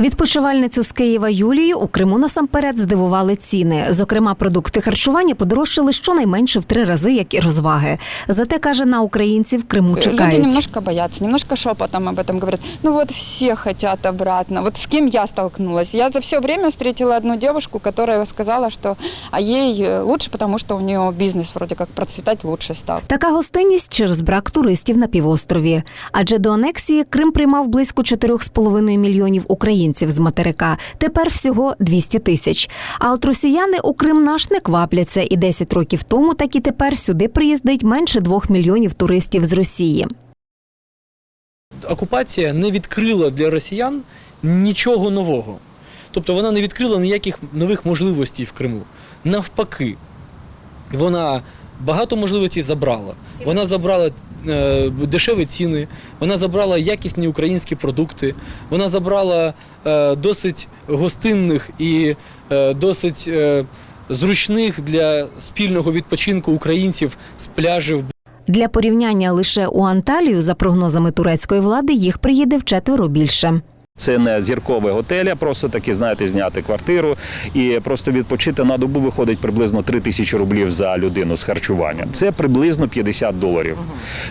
Відпочивальницю з Києва Юлії у Криму насамперед здивували ціни. Зокрема, продукти харчування подорожчали щонайменше в три рази, як і розваги. Зате каже, на українців Криму Люди чекають. немножко боятся, немножко шепотом об этом говорят. Ну вот все хотят обратно. Вот с кем я столкнулась? Я за все время встретила одну девушку, которая сказала, что а ей э, лучше, потому что у нее бизнес вроде как процветать лучше стал. Така гостинність через брак туристів на півострові. Адже до анексії Крим приймав близько 4,5 мільйонів українців з материка. Тепер всього 200 тисяч. А от росіяни у Крим наш не квапляться. І 10 років тому, так і тепер сюди приїздить менше 2 мільйонів туристів з Росії. окупація не відкрила для росіян нічого нового. Тобто вона не відкрила ніяких нових можливостей в Криму. Навпаки, вона багато можливостей забрала. Вона забрала дешеві ціни, вона забрала якісні українські продукти, вона забрала е, досить гостинних і е, досить е, зручних для спільного відпочинку українців з пляжів. Для порівняння лише у Анталію, за прогнозами турецької влади, їх приїде вчетверо більше. Це не зірковий готель, а просто таки, знаєте, зняти квартиру і просто відпочити на добу виходить приблизно 3 тисячі рублів за людину з харчуванням. Це приблизно 50 доларів.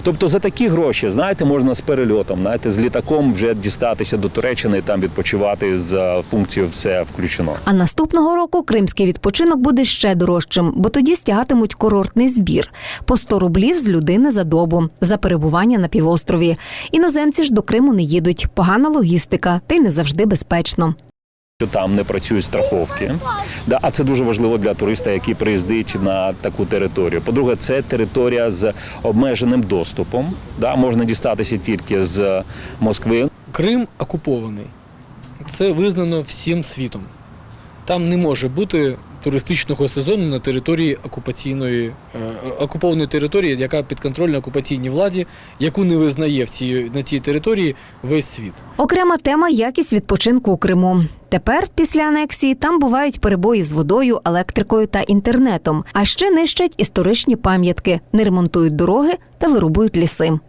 Тобто за такі гроші, знаєте, можна з перельотом, знаєте, з літаком вже дістатися до Туреччини і там відпочивати з функцією все включено. А наступного року кримський відпочинок буде ще дорожчим, бо тоді стягатимуть курортний збір по 100 рублів з людини за добу за перебування на півострові. Іноземці ж до Криму не їдуть. Погана логістика, та й не завжди безпечно. Там не працюють страховки, да, а це дуже важливо для туриста, який приїздить на таку територію. По-друге, це територія з обмеженим доступом. Да, можна дістатися тільки з Москви. Крим окупований. Це визнано всім світом. Там не може бути туристичного сезону на території окупаційної е, окупованої території, яка підконтрольна окупаційній владі, яку не визнає в цій, на цій території весь світ. Окрема тема якість відпочинку у Криму. Тепер, після анексії, там бувають перебої з водою, електрикою та інтернетом. А ще нищать історичні пам'ятки, не ремонтують дороги та вирубують ліси.